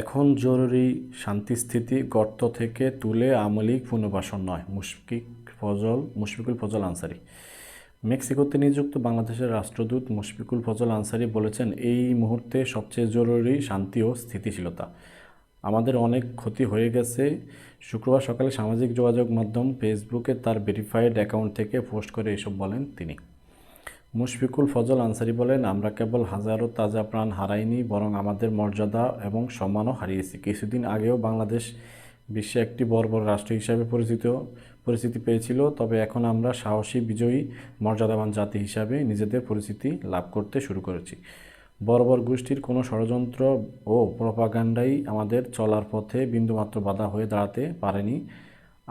এখন জরুরি শান্তিস্থিতি গর্ত থেকে তুলে আমলিক পুনর্বাসন নয়। মুশফিক ফজল, মুশফিকুল ফজল আনসারি। মেক্সিকোতে নিযুক্ত বাংলাদেশের রাষ্ট্রদূত মুশফিকুল ফজল আনসারি বলেছেন, এই মুহূর্তে সবচেয়ে জরুরি শান্তি ও স্থিতিশীলতা। আমাদের অনেক ক্ষতি হয়ে গেছে। শুক্রবার সকালে সামাজিক যোগাযোগ মাধ্যম ফেসবুকে তার ভেরিফাইড অ্যাকাউন্ট থেকে পোস্ট করে এসব বলেন তিনি। মুশফিকুল ফজল আনসারি বলেন, আমরা কেবল হাজারো তাজা প্রাণ হারাইনি, বরং আমাদের মর্যাদা এবং সম্মানও হারিয়েছি। কিছুদিন আগেও বাংলাদেশ বিশ্বে একটি বর্বর রাষ্ট্র হিসাবে পরিচিত, পরিচিতি পেয়েছিল, তবে এখন আমরা সাহসী, বিজয়ী, মর্যাদাবান জাতি হিসাবে নিজেদের পরিচিতি লাভ করতে শুরু করেছি। বর্বর গোষ্ঠীর কোনো ষড়যন্ত্র ও প্রপাগান্ডাই আমাদের চলার পথে বিন্দুমাত্র বাধা হয়ে দাঁড়াতে পারেনি।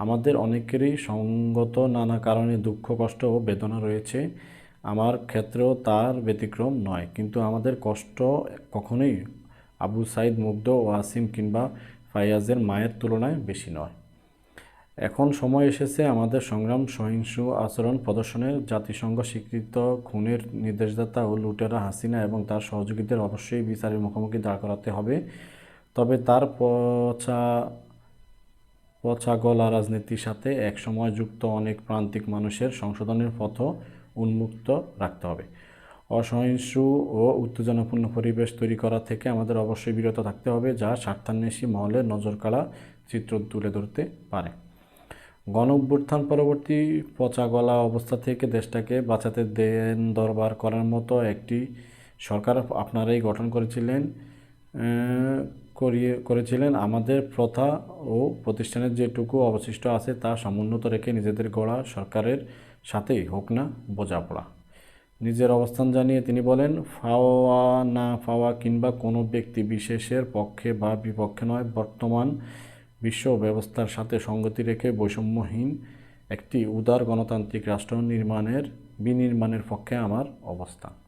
আমাদের অনেকেরই সঙ্গত নানা কারণে দুঃখ, কষ্ট ও বেদনা রয়েছে। আমার ক্ষেত্রেও তার ব্যতিক্রম নয়। কিন্তু আমাদের কষ্ট কখনোই আবু সাইদ মুগ্ধ ও আসিম কিংবা ফাইয়াজের মায়ের তুলনায় বেশি নয়। এখন সময় এসেছে আমাদের সংগ্রাম সহিংস আচরণ প্রদর্শনের। জাতিসংঘ স্বীকৃত খুনের নির্দেশদাতা ও লুটেরা হাসিনা এবং তার সহযোগীদের অবশ্যই বিচারের মুখোমুখি দাঁড় করাতে হবে। তবে তার পচা পচা গলা রাজনীতির সাথে একসময় যুক্ত অনেক প্রান্তিক মানুষের সংশোধনের পথও উন্মুক্ত রাখতে হবে। অসহিংসু ও উত্তেজনাপূর্ণ পরিবেশ তৈরি করা থেকে আমাদের অবশ্যই বিরত থাকতে হবে, যা স্বার্থান্বেষী মহলের নজরকাড়া চিত্র তুলে ধরতে পারে। গণ অভ্যুত্থান পরবর্তী পচা গলা অবস্থা থেকে দেশটাকে বাঁচাতে দেন দরবার করার মতো একটি সরকার আপনারাই গঠন করেছিলেন করিয়ে, করেছিলেন। আমাদের প্রথা ও প্রতিষ্ঠানের যেটুকু অবশিষ্ট আছে তা সমুন্নত রেখে নিজেদের গড়া সরকারের সাথেই হোক না, বোঝাপড়া। নিজের অবস্থান জানিয়ে তিনি বলেন, ফাওয়া না ফাওয়া কিংবা কোনো ব্যক্তি বিশেষের পক্ষে বা বিপক্ষে নয়, বর্তমান বিশ্ব ব্যবস্থার সাথে সঙ্গতি রেখে বৈষম্যহীন একটি উদার গণতান্ত্রিক রাষ্ট্র নির্মাণের, বিনির্মাণের পক্ষে আমার অবস্থান।